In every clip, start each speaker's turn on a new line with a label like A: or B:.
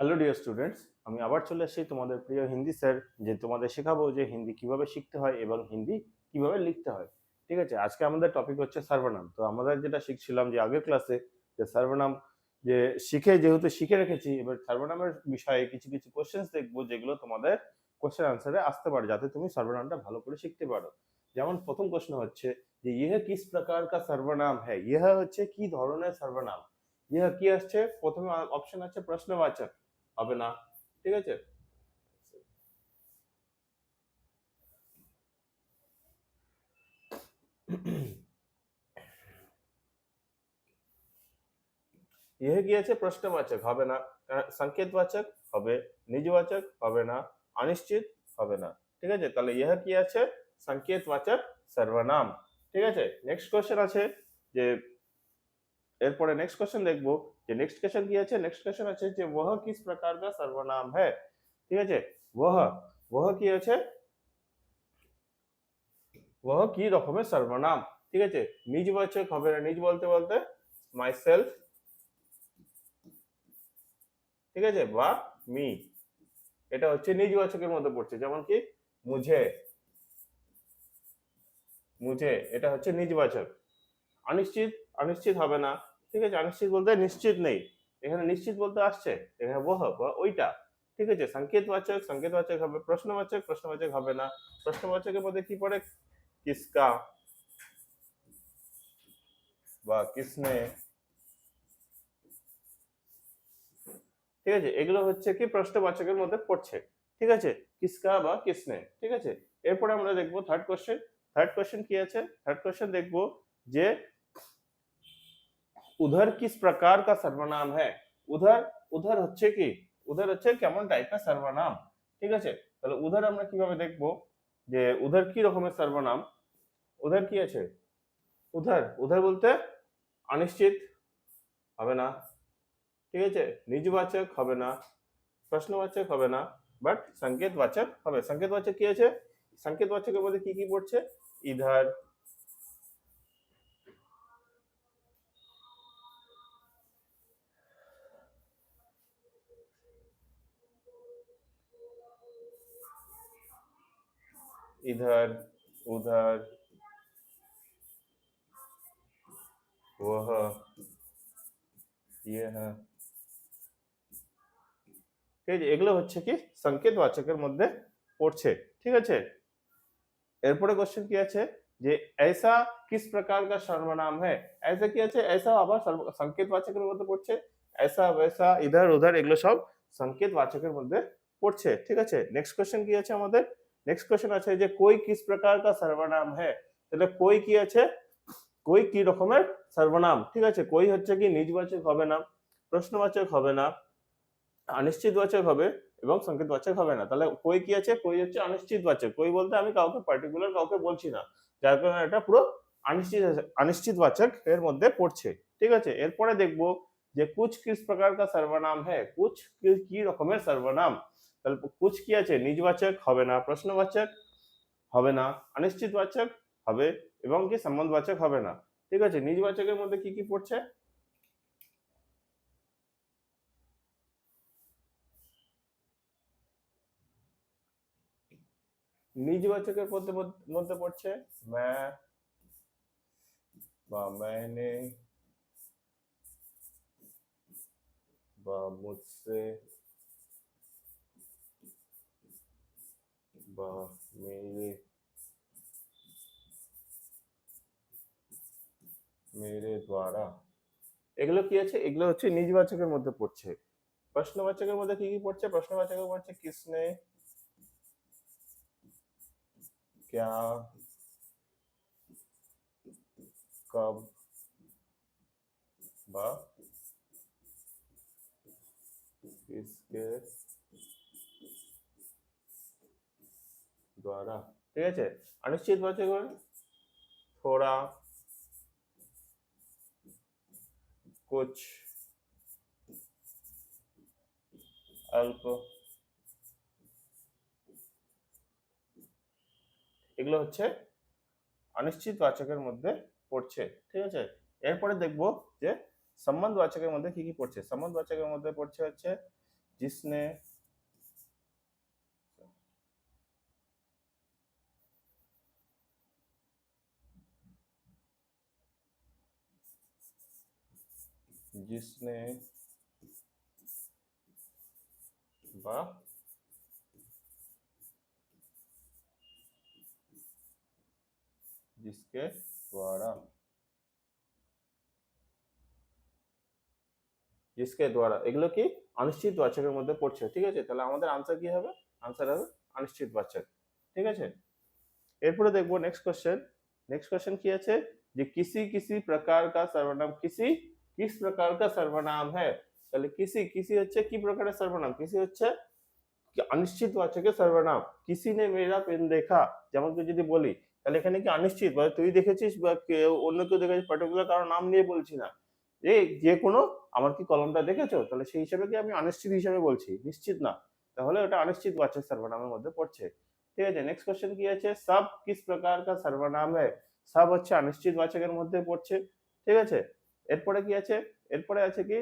A: Hello dear students আমি আবার চলে এসেছি তোমাদের প্রিয় হিন্দি স্যার, যে তোমাদের শেখাবো যে হিন্দি কীভাবে শিখতে হয় এবং হিন্দি কীভাবে লিখতে হয়। ঠিক আছে? আজকে আমাদের টপিক হচ্ছে সর্বনাম। তো আমাদের যেটা শিখছিলাম যে আগের ক্লাসে যে সর্বনাম, যে শিখে যেহেতু শিখে রেখেছি, এবার সর্বনামের বিষয়ে কিছু কিছু কোশ্চেন্স দেখব, যেগুলো তোমাদের কোশ্চেন আনসারে আসতে পারে, যাতে তুমি সর্বনামটা ভালো করে শিখতে পারো। যেমন প্রথম প্রশ্ন হচ্ছে যে, ইহ কিস প্রকার কা সর্বনাম হ্যাঁ ইহ হচ্ছে কি ধরনের সর্বনাম? ইহ কি আসছে? প্রথমে অপশন আছে প্রশ্নবাচক। হবে না, ঠিক আছে? ইহ আছে প্রশ্নবাচক, হবে না। সংকেতবাচক হবে নিজবাচক হবে না, অনিশ্চিত হবে না। ঠিক আছে? তাহলে ইহ কি আছে? সংকেতবাচক সর্বনাম। ঠিক আছে? নেক্সট কোশ্চেন আছে যে এরপরে নেক্সট কোয়েশ্চেন দেখব, যে নেক্সট কোয়েশ্চেন কি আছে? নেক্সট কোয়েশ্চেন আছে যে, ওহ, কিস প্রকার কা সর্বনাম হ্যায় ঠিক আছে? ওহ ওহ, কি আছে? ওহ, কি রকমের সর্বনাম? ঠিক আছে? নিজবাচক হবে না নিজ বলতে বলতে মাইসেলফ ঠিক আছে? বা মি এটা হচ্ছে নিজ বাচকের মধ্যে পড়ছে, যেমন কি, মুঝে। মুঝে, এটা হচ্ছে নিজ বাচক অনিশ্চিত অনিশ্চিত হবে না। ঠিক আছে? অনিশ্চিত বলতে নিশ্চিত নেই। এখানে নিশ্চিত বলতে আসছে। এখানে বহ বা, ওইটা। ঠিক আছে? সংকেতবাচক সংকেতবাচক হবে প্রশ্নবাচক প্রশ্নবাচক হবে না। প্রশ্নবাচকের মধ্যে কি পড়ে? কিসকা বা কিসনে ঠিক আছে? এগুলো হচ্ছে কি প্রশ্নবাচকের মধ্যে পড়ছে। ঠিক আছে? কিসকা বা কিসনে ঠিক আছে? এরপরে আমরা দেখব থার্ড কোশ্চেন থার্ড কোশ্চেন কি আছে? থার্ড কোশ্চেন দেখব যে উধর কিস প্রকার কা সর্বনাম হ্যাঁ উধর উধর হচ্ছে কি উধর হচ্ছে কেমন টাইপের সর্বনাম ঠিক আছে তাহলে উধর আমরা কীভাবে দেখব যে উধর কি রকমের সর্বনাম উধর কি আছে উধর উধর বলতে অনিশ্চিত হবে না ঠিক আছে নিজবাচক হবে না প্রশ্নবাচক হবে না বাট সংকেতবাচক হবে সংকেতবাচক কি আছে সংকেতবাচকের মধ্যে কি কি পড়ছে ইধার इधर उधर वह यह ঠিক আছে এগুলো হচ্ছে কি সংকেতবাচকের মধ্যে পড়ছে ঠিক আছে এরপরে কোশ্চেন কি আছে যে ऐसा किस प्रकार का सर्वनाम है ऐसा কি আছে ऐसा আবার সর্ব- সংকেতবাচকের মধ্যে পড়ছে ऐसा वैसा इधर उधर এগুলো সব সংকেতবাচকের মধ্যে পড়ছে ঠিক আছে নেক্সট কোশ্চেন কি আছে আমাদের নেক্সট কোশ্চেন আছে যে কই কিস প্রকার কা সর্বনাম হ্যায় তাহলে কই কি আছে? কই কি রকমের সর্বনাম? ঠিক আছে, কই হচ্ছে কি? নিজবাচক হবে না, প্রশ্নবাচক হবে না, অনিশ্চিতবাচক হবে এবং সংকেতবাচক হবে না। তাহলে কই কি আছে? কই হচ্ছে অনিশ্চিতবাচক? কই বলতে আমি কাউকে পার্টিকুলার কাউকে বলছি না, যার কারণে এটা পুরো অনিশ্চিত, অনিশ্চিতবাচক এর মধ্যে পড়ছে। ঠিক আছে, এরপরে দেখব যে কুচ কিস প্রকার কা সর্বনাম হ্যায় কুচ কি রকমের সর্বনাম? তাহলে কুচ কি আছে? নিজবাচক হবে না, প্রশ্নবাচক হবে না, অনিশ্চিতবাচক হবে এবং কি সম্বন্ধবাচক হবে না। ঠিক আছে নিজবাচকের মধ্যে কি কি পড়ছে? নিজবাচকের মধ্যে মধ্যে পড়ছে ম্যা বা मैंने বা মুঝসে বা मेरे मेरे द्वारा এগুলো কি আছে এগুলো হচ্ছে নিজবাচকের মধ্যে পড়ছে প্রশ্নবাচকের মধ্যে কি কি পড়ছে প্রশ্নবাচকের পড়ছে কিসনে क्या कब বা किसके द्वारा ঠিক আছে অনিশ্চিত বাচক হল थोड़ा कुछ अल्प এগুলো হচ্ছে অনিশ্চিত বাচকের মধ্যে পড়ছে ঠিক আছে এরপরে দেখবো যে সম্বন্ধ বাচকের মধ্যে কি কি পড়ছে সম্বন্ধ বাচকের মধ্যে পড়ছে হচ্ছে जिसने जिसने व जिसके द्वारा जिसके দ্বারা এগুলো কি অনিশ্চিত বাচকের মধ্যে পড়ছে ঠিক আছে তাহলে আমাদের আনসার কি হবে আনসার হবে অনিশ্চিত বাচক ঠিক আছে এরপরে দেখবো নেক্সট কোশ্চেন नेक्स्ट क्वेश्चन কি আছে যে किसी किसी प्रकार का सर्वनाम किसी किस प्रकार का सर्वनाम है তাহলে किसी किसी হচ্ছে কি প্রকারের সর্বনাম किसी হচ্ছে কি অনিশ্চিত বাচকের সর্বনাম किसी ने मेरा पेन देखा যেমন কি যদি বলি তাহলে এখানে কি অনিশ্চিত বা তুই দেখেছিস বা কেউ অন্য কেউ দেখেছিস পার্টিকুলার কারো নাম নিয়ে বলছি না এই যে কোনো আমার কি কলমটা দেখেছো তাহলে সেই হিসাবে কি আমি অনিশ্চিত হিসাবে বলছি নিশ্চিত না তাহলে ওটা অনিশ্চিত বাচক সর্বনামের মধ্যে পড়ছে ঠিক আছে নেক্সট কোশ্চেন কি আছে সব কিস প্রকার কা সর্বনাম है সব হচ্ছে অনিশ্চিত বাচকের মধ্যে পড়ছে ঠিক আছে এরপরে কি আছে? এরপরে আছে কি?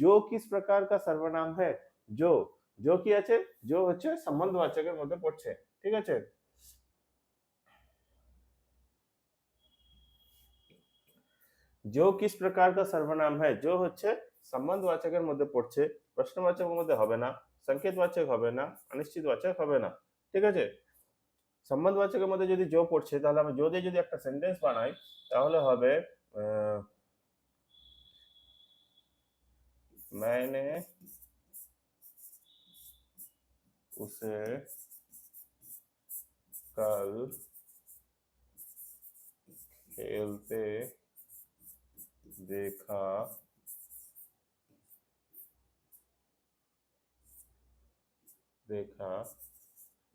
A: জো কিস প্রকার কা সর্বনাম হ্যাঁ জো জো কি আছে? জো হচ্ছে সম্বন্ধবাচকের মধ্যে পড়ছে। ঠিক আছে? জো কিস প্রকার কা সর্বনাম হ্যাঁ জো হচ্ছে সম্বন্ধবাচকের মধ্যে পড়ছে। প্রশ্নবাচকের মধ্যে হবে না। সংকেতবাচক হবে না। অনিশ্চিতবাচক হবে না। ঠিক আছে? সম্বন্ধবাচকের মধ্যে যদি জো পড়ছে, তাহলে আমি জো দিয়ে যদি একটা সেন্টেন্স বানাই, তাহলে হবে, আহ मैंने उसे कल खेलते देखा। देखा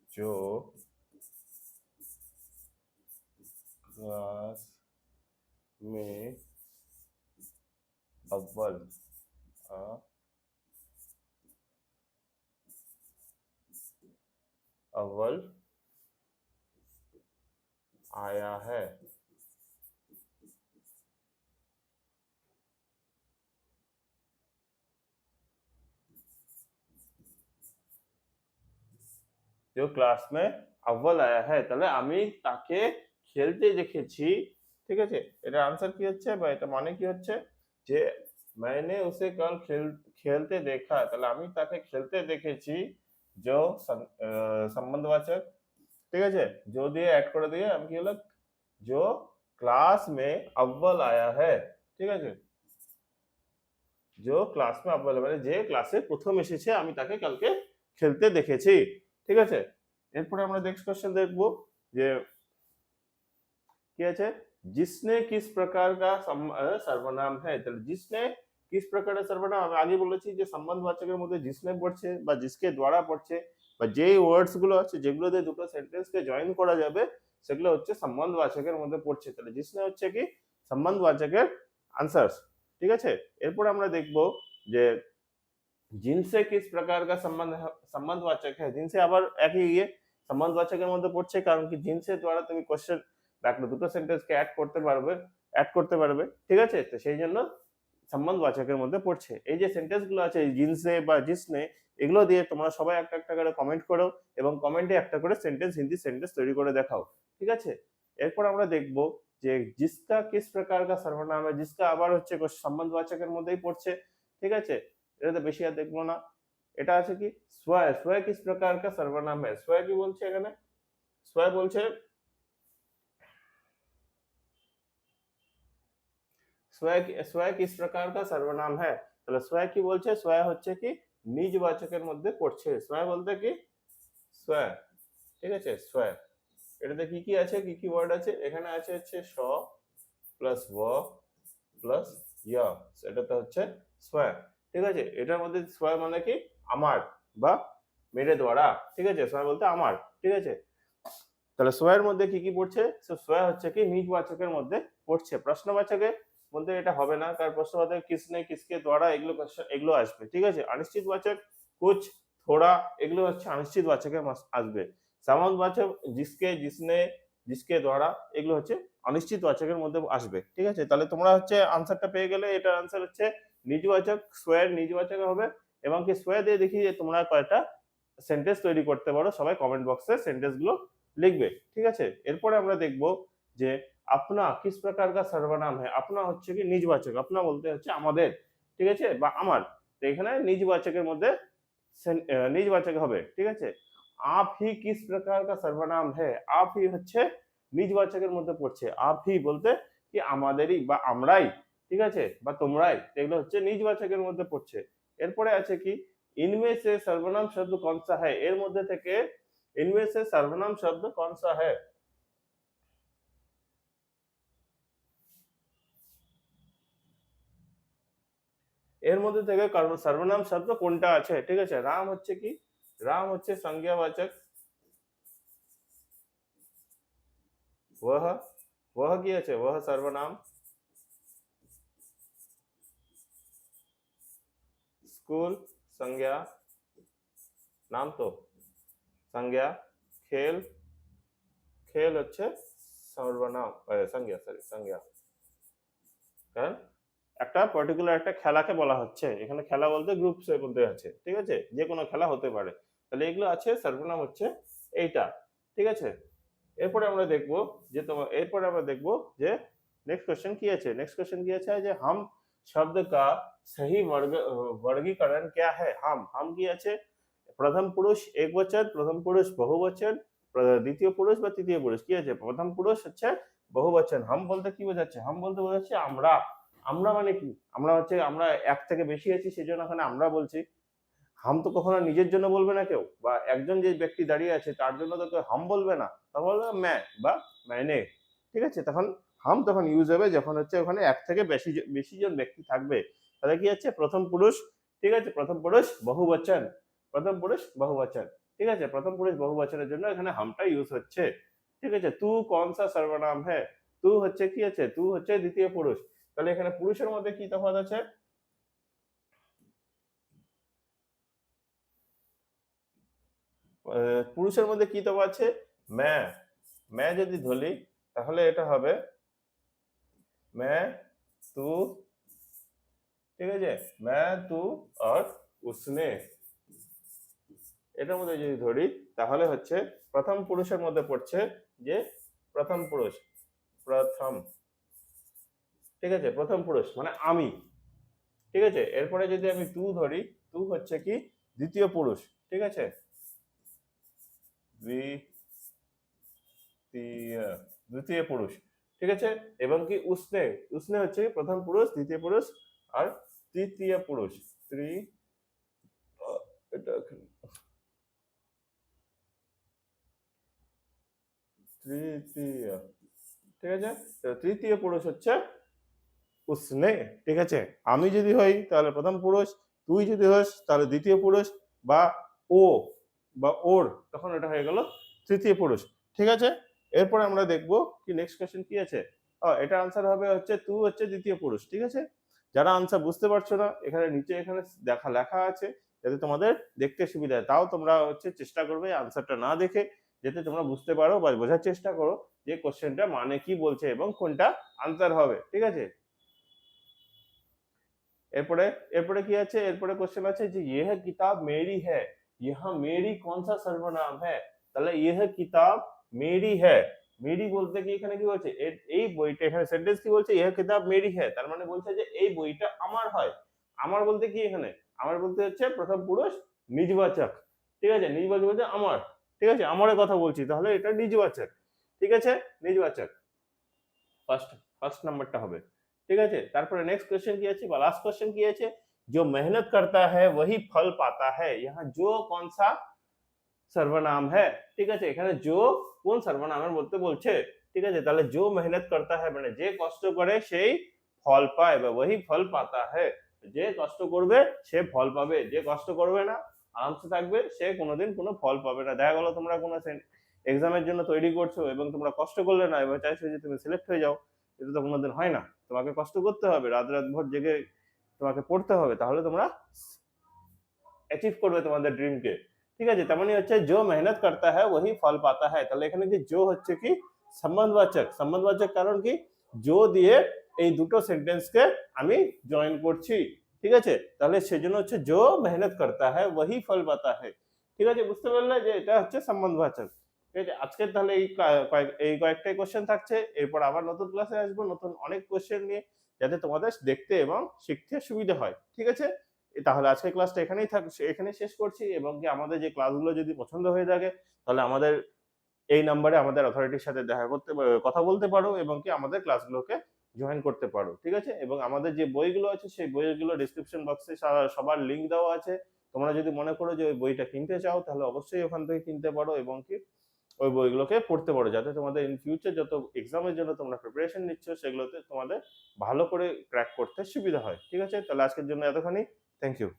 A: जो क्लास में अव्वल आ, अव्वल आया है जो ক্লাস में अव्वल आया है তাহলে আমি তাকে খেলতে দেখেছি ঠিক আছে এটা আনসার কি হচ্ছে বা এটা মানে কি হচ্ছে যে मैंने उसे कल खेल खेलते देखा তাহলে আমি তাকে খেলতে দেখেছি जो सं- আহ, সম্বন্ধবাচক ঠিক আছে जो দিয়ে অ্যাড করে দিয়ে আমি কি হলো जो क्लास में अव्वल आया है ঠিক আছে जो ক্লাস में अव्वल মানে যে ক্লাসে প্রথম এসেছে আমি তাকে কালকে খেলতে দেখেছি ঠিক আছে এরপরে আমরা নেক্সট কোশ্চেন দেখবো যে কি আছে जिसने किस प्रकार का सम- আহ, सर्वनाम है তাহলে जिसने किस প্রকারের সর্বনাম আমি আগে বলেছি যে সম্বন্ধবাচকের মধ্যে জিসনে পড়ছে বা জিসকে দ্বারা পড়ছে বা যেই ওয়ার্ডস গুলো আছে যেগুলো দিয়ে দুটো সেন্টেন্সকে জয়েন করা যাবে সেগুলো হচ্ছে সম্বন্ধবাচকের মধ্যে পড়ছে তাহলে জিসনে হচ্ছে কি সম্বন্ধবাচকের আনসার্স ঠিক আছে এরপর আমরা দেখব যে জিনসে কিস প্রকার का संबंध संबंधवाचक है जिनसे আবার একই ইয়ে সম্বন্ধবাচকের মধ্যে পড়ছে কারণ কি জিনসের দ্বারা তুমি কোশ্চেন একটা দুটো সেন্টেন্সকে অ্যাড করতে পারবে অ্যাড করতে পারবে ঠিক আছে তো সেই জন্য সম্বন্ধবাচকের মধ্যে পড়ছে। এই যে সেন্টেন্সগুলো আছে জিনসে বা জিসনে এগুলো দিয়ে তোমরা সবাই একটা একটা করে কমেন্ট করো এবং কমেন্টে একটা করে সেন্টেন্স হিন্দি সেন্টেন্স তৈরি করে দেখাও, ঠিক আছে? এরপর আমরা দেখব যে জিসকা কিস প্রকার কা সর্বনাম, জিসকা আবার হচ্ছে সম্বন্ধবাচকের মধ্যেই পড়ছে, ঠিক আছে? এটা তো বেশি আর দেখব না। এটা আছে কি? সোয়া সোয়া কিস প্রকার কা সর্বনাম হ্যায় সোয়া কি বলছে এখানে? সোয়া বলছে সোয়াক সোয়াক কিস প্রকার সর্বনাম হ্যাঁ তাহলে সোয়া কি বলছে সোয়া হচ্ছে কি নিজ বাচকের মধ্যে পড়ছে সোয়া বলতে কি সোয়া ঠিক আছে সোয়া এটাতে কি কি আছে কি কি ওয়ার্ড আছে এখানে আছে হচ্ছে স প্লাস ব প্লাস ইয়া এটাতে হচ্ছে সোয়া ঠিক আছে এটার মধ্যে সোয়া মানে কি আমার বা মেরে দ্বারা ঠিক আছে সোয়া বলতে আমার। ঠিক আছে তাহলে সোয়ের মধ্যে কি কি পড়ছে সোয়া হচ্ছে কি নিজ বাচকের মধ্যে পড়ছে প্রশ্নবাচকে মধ্যে এটা হবে না। কারণ প্রশ্নবাচক কিসনে কিসকে দ্বারা এগুলো এগুলো আসবে, ঠিক আছে? অনিশ্চিত বাচক কুছ থোড়া, এগুলো হচ্ছে অনিশ্চিত বাচকের মাস- আসবে। সামন্তবাচক জিসকে, জিসনে, জিসকে দ্বারা এগুলো হচ্ছে অনিশ্চিত বাচকের মধ্যে আসবে, ঠিক আছে? তাহলে তোমরা হচ্ছে আনসারটা পেয়ে গেলে এটার আনসার হচ্ছে নিজবাচক সোয়ের নিজবাচক হবে এবং কি সোয়া দিয়ে দেখি যে তোমরা কয়টা সেন্টেন্স তৈরি করতে পারো। সবাই কমেন্ট বক্সে সেন্টেন্সগুলো লিখবে, ঠিক আছে? এরপরে আমরা দেখব যে আপনা কিস প্রকার কা সর্বনাম হ্যাঁ আপনা হচ্ছে কি নিজবাচক আপনা বলতে হচ্ছে আমাদের ঠিক আছে বা আমার তো এখানে নিজবাচকের মধ্যে নিজবাচক হবে ঠিক আছে আপ হি কিস প্রকার কা সর্বনাম হ্যাঁ আপ হি হচ্ছে নিজবাচকের মধ্যে পড়ছে আপ হি বলতে কি আমাদেরই বা আমরাই ঠিক আছে বা তোমরাই এগুলো হচ্ছে নিজবাচকের মধ্যে পড়ছে এরপরে আছে কি ইনমে সে সর্বনাম শব্দ कौन सा এর মধ্যে থেকে ইনমে সে সর্বনাম শব্দ कौन सा এর মধ্যে থেকে কর্ম- সর্বনাম শব্দ কোনটা আছে ঠিক আছে রাম হচ্ছে কি রাম হচ্ছে সংজ্ঞাবাচক वह वह কি আছে वह সর্বনাম স্কুল সংজ্ঞা নাম তো সংজ্ঞা খেল খেল হচ্ছে সর্বনাম আহ, সংজ্ঞা সরি সংজ্ঞা কারণ একটা পার্টিকুলার একটা খেলাকে বলা হচ্ছে এখানে খেলা বলতে গ্রুপ এর মধ্যে আছে ঠিক আছে যে কোনো খেলা হতে পারে তাহলে এগুলো আছে সর্বনাম হচ্ছে এইটা ঠিক আছে এরপরে আমরা দেখব যে তোমার এরপরে আমরা দেখব যে नेक्स्ट क्वेश्चन কি আছে नेक्स्ट क्वेश्चन কি আছে যে हम शब्द का सही वर्ग वर्गीकरण क्या है हम हम কি আছে প্রথম পুরুষ একবচন প্রথম পুরুষ বহুবচন প্র- দ্বিতীয় পুরুষ বা তৃতীয় পুরুষ কি আছে প্রথম পুরুষ হচ্ছে বহুবচন হাম বলতে কি বোঝাচ্ছে হাম বলতে বোঝাচ্ছে আমরা আমরা মানে কি? আমরা হচ্ছে, আমরা এক থেকে বেশি আছি, সেজন্য ওখানে আমরা বলছি, হাম তো কখনো নিজের জন্য বলবে না কেউ, বা একজন যে ব্যক্তি দাঁড়িয়ে আছে, তার জন্য তো কেউ হাম বলবে না। তখন বলবে ম্যা বা ম্যানে ঠিক আছে? তখন হাম তখন ইউজ হবে যখন হচ্ছে ওখানে এক থেকে বেশি বেশি জন ব্যক্তি থাকবে। তাহলে কি হচ্ছে? প্রথম পুরুষ, ঠিক আছে? প্রথম পুরুষ বহুবচন, প্রথম পুরুষ বহুবচন, ঠিক আছে? প্রথম পুরুষ বহু বহুবচনের জন্য এখানে হামটা ইউজ হচ্ছে, ঠিক আছে? তু কোন সা সর্বনাম হ্যাঁ? তু হচ্ছে কি আছে? তু হচ্ছে দ্বিতীয় পুরুষ। তাহলে এখানে পুরুষের মধ্যে কি তফাৎ আছে? পুরুষের মধ্যে কি তফাৎ আছে? ম্যা ম্যা যদি ধরি, তাহলে এটা হবে ম্যা তু, ঠিক আছে? ম্যা তু আর উসনে এটার মধ্যে যদি ধরি, তাহলে হচ্ছে প্রথম পুরুষের মধ্যে পড়ছে যে প্রথম পুরুষ, প্রথম। ঠিক আছে? প্রথম পুরুষ মানে আমি। ঠিক আছে? এরপরে যদি আমি তু ধরি তু হচ্ছে কি? দ্বিতীয় পুরুষ, ঠিক আছে? দ্বিতীয় পুরুষ, ঠিক আছে? এবং কি উষ্ণে উষ্ণে হচ্ছে প্রথম পুরুষ, দ্বিতীয় পুরুষ, আর তৃতীয় পুরুষ তৃতীয়, ঠিক আছে? তৃতীয় পুরুষ হচ্ছে উসনে ঠিক আছে? আমি যদি হই, তাহলে প্রথম পুরুষ, তুই যদি হোস, তাহলে দ্বিতীয় পুরুষ, বা ও, বা ওর, তখন এটা হয়ে গেল তৃতীয় পুরুষ, ঠিক আছে? এরপরে আমরা দেখব কি নেক্সট কোশ্চেন কি আছে? এটা আনসার হবে হচ্ছে তু হচ্ছে দ্বিতীয় পুরুষ, ঠিক আছে? যারা আনসার বুঝতে পারছ না, এখানে নিচে এখানে দেখা, লেখা আছে, যাতে তোমাদের দেখতে সুবিধা হয়। তাও তোমরা হচ্ছে চেষ্টা করবে আনসারটা না দেখে, যাতে তোমরা বুঝতে পারো বা বোঝার চেষ্টা করো যে কোশ্চেনটা মানে কি বলছে এবং কোনটা আনসার হবে, ঠিক আছে? এরপরে এরপরে কি আছে? এরপরে কোশ্চেন আছে যে ইহ কিতাব মেরি হ্যায়। ইহা মেরি কোন সা সর্বনাম হ্যাঁ তাহলে ইহ কিতাব মেরি হ্যায়। মেরি বলতে কি এখানে কি বলছে? এই বইটা, এখানে সেন্টেন্স কি বলছে? ইহ কিতাব মেরি হ্যায়। তার মানে বলছে যে এই বইটা আমার হয়। আমার বলতে কি এখানে? আমার বলতে হচ্ছে প্রথম পুরুষ নিজবাচক ঠিক আছে? নিজবাচক বলতে আমার। ঠিক আছে? আমারের কথা বলছি, তাহলে এটা নিজবাচক ঠিক আছে? নিজবাচক ফার্স্ট ফার্স্ট নাম্বারটা হবে। ঠিক আছে তারপরে নেক্সট क्वेश्चन কি আছে বা লাস্ট क्वेश्चन কি আছে जो मेहनत करता है वही फल पाता है यहाँ जो कौन सा सर्वनाम है ঠিক আছে এখানে जो কোন সর্বনামের বলতে বলছে ঠিক আছে তাহলে जो मेहनत करता है মানে যে কষ্ট করে সেই ফল পায় বা वही फल पाता है যে কষ্ট করবে সে ফল পাবে যে কষ্ট করবে না আরামসে থাকবে সে কোনোদিন কোনো ফল পাবে না দেখা গেলো তোমরা কোনো এক্সামের জন্য তৈরি করছো এবং তোমরা কষ্ট করলে না এবার চাইছো যে তুমি সিলেক্ট হয়ে যাও এটা তো কোনোদিন হয় না। তোমাকে কষ্ট করতে হবে, রাত রাত ভোর জেগে তোমাকে পড়তে হবে, তাহলে তোমরা অ্যাচিভ করবে তোমাদের ড্রিমকে ঠিক আছে, তেমনই হচ্ছে যে মেহনত করতে হয় ওই ফল পাতা হয় তাহলে এখানে যে জো হচ্ছে কি? সম্বন্ধবাচক। সম্বন্ধবাচক কারণ কি? জো দিয়ে এই দুটো সেন্টেন্সকে আমি জয়েন করছি। ঠিক আছে? তাহলে সেজন্য হচ্ছে জো মেহনত করতে হয় ওই ফল পাতা হয় ঠিক আছে, বুঝতে পারলে যে এটা হচ্ছে সম্বন্ধবাচক। ঠিক আছে? আজকে তাহলে এই এই কয়েকটাই কোশ্চেন থাকছে। এরপর আবার নতুন ক্লাসে আসব, নতুন অনেক কোশ্চেন নিয়ে, যাতে তোমাদের দেখতে এবং শিখতে সুবিধা হয়। ঠিক আছে? তাহলে আজকের ক্লাসটা এখানেই থাক এখানেই শেষ করছি এবং কি আমাদের যে ক্লাসগুলো যদি পছন্দ হয়ে থাকে, তাহলে আমাদের এই নাম্বারে আমাদের অথরিটির সাথে দেখা করতে কথা বলতে পারো এবং কি আমাদের ক্লাসগুলোকে জয়েন করতে পারো। ঠিক আছে? এবং আমাদের যে বইগুলো আছে, সেই বইগুলো ডিসক্রিপশন বক্সে সবার লিংক দেওয়া আছে। তোমরা যদি মনে করো যে ওই বইটা কিনতে চাও, তাহলে অবশ্যই ওখান থেকে কিনতে পারো এবং কি ওই বইগুলোকে পড়তে পারো, যাতে তোমাদের ইন ফিউচার যত এক্সামের জন্য তোমরা প্রিপারেশন নিচ্ছ, সেগুলোতে তোমাদের ভালো করে ক্র্যাক করতে সুবিধা হয়। ঠিক আছে? তাহলে আজকের জন্য এতখানি। Thank you